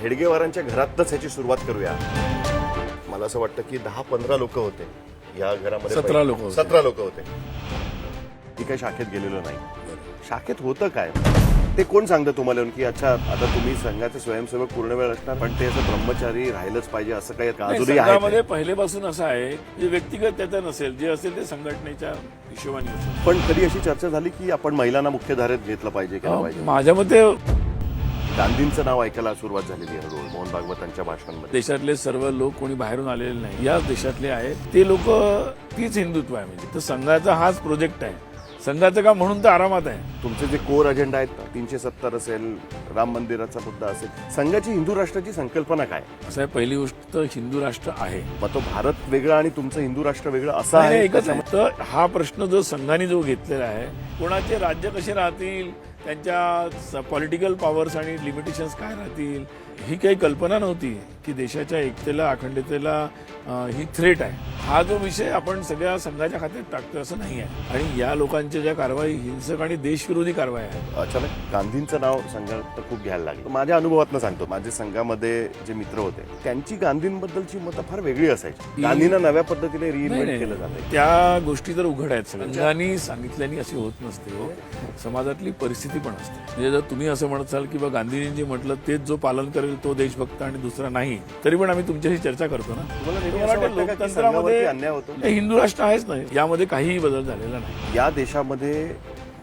हेडगेवारांच्या घरातच ह्याची सुरुवात करूया. मला असं वाटतं की दहा पंधरा लोक होते. या घरामध्ये 17 लोकं. सतरा लोक होते. ती काही शाखेत गेलेलो नाही. शाखेत होतं काय? ते कोण सांगतं तुम्हाला की अच्छा आता तुम्ही संघाचे स्वयंसेवक पूर्ण वेळ असणार पण ते असं ब्रह्मचारी राहिलंच पाहिजे असं काही नाही, अजूनही आहे? पहिलेपासून असं आहे जे व्यक्तिगत त्याचं नसेल जे असेल ते संघटनेच्या हिशोबाने पण कधी अशी चर्चा झाली की आपण महिलांना मुख्यधारेत घेतलं पाहिजे केलं पाहिजे. माझ्या मते गांधींचं नाव ऐकायला सुरुवात झालेली आहे हळूहळू मोहन भागवतांच्या भाषणांमध्ये. देशातले सर्व लोक कोणी बाहेरून आलेले नाही. याच देशातले आहेत ते लोक तीच हिंदुत्व आहे म्हणजे. तर संघाचा हाच प्रोजेक्ट आहे. संघाचं काम म्हणून तर आरामात आहे. तुमचे जे कोर अजेंडा आहेत तीनशे सत्तर असेल राम मंदिराचा मुद्दा असेल संघाची हिंदू राष्ट्राची संकल्पना काय? असं आहे पहिली गोष्ट हिंदू राष्ट्र आहे. मग तो भारत वेगळा आणि तुमचं हिंदू राष्ट्र वेगळं असं आहे? एकच तर हा प्रश्न जो संघाने जो घेतलेला आहे कोणाचे राज्य कसे राहतील त्यांच्या पॉलिटिकल पॉवर्स आणि लिमिटेशन्स काय राहतील ही काही कल्पना नव्हती की देशाच्या एकतेला अखंडतेला ही थ्रेट आहे. हा जो विषय आपण सगळ्या संघाच्या खात्यात टाकतो असं नाही आहे. आणि या लोकांच्या ज्या कारवाई हिंसक आणि देशविरोधी कारवाई आहे. अचानक गांधींचं नाव संघात खूप घ्यायला लागलं. माझ्या अनुभवातनं सांगतो. माझे संघामध्ये जे मित्र होते त्यांची गांधींबद्दलची मतं फार वेगळी असायची. गांधींना नव्या पद्धतीने रिइन्व्हेंट. केलं जाते त्या गोष्टी तर उघड आहेत संघाने सांगितल्याने अशी होत नसते हो. समाजातली परिस्थिती पण असते. म्हणजे जर तुम्ही असं म्हणत असाल की बा गांधीजींनी म्हटलं तेच जो पालन करेल तो देशभक्त आणि दुसरा नाही तरी पण आम्ही तुमच्याशी चर्चा करतो ना. हिंदू राष्ट्र आहेच नाही. यामध्ये काहीही बदल झालेला नाही. या देशामध्ये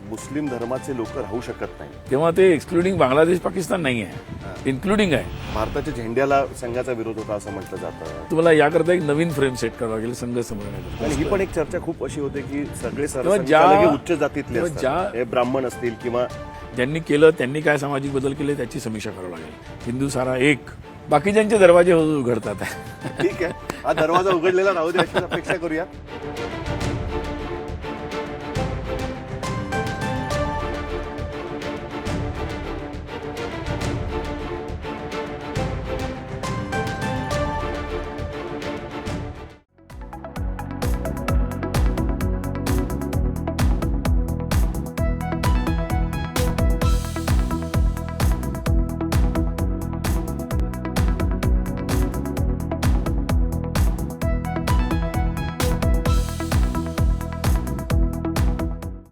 मुस्लिम धर्माचे लोक राहू शकत नाही. तेव्हा ते एक्सक्लुडिंग बांगलादेश पाकिस्तान नाही आहे इन्क्लुडिंग आहे. भारताच्या झेंड्याला संघाचा विरोध होता असं म्हटलं जातं. तुम्हाला याकरता एक नवीन फ्रेम सेट करावा लागेल संघ आणि ही समजण्याकरता पण एक चर्चा खूप अशी होते की सगळे ज्या- उच्च जातीतले ज्या- ब्राह्मण असतील किंवा ज्यांनी केलं त्यांनी काय सामाजिक बदल केले त्याची समीक्षा करावी लागेल. हिंदू सारा एक. बाकीच्यांचे दरवाजे उघडतात. ठीक आहे. हा दरवाजा उघडलेला राहू दे अपेक्षा करूया.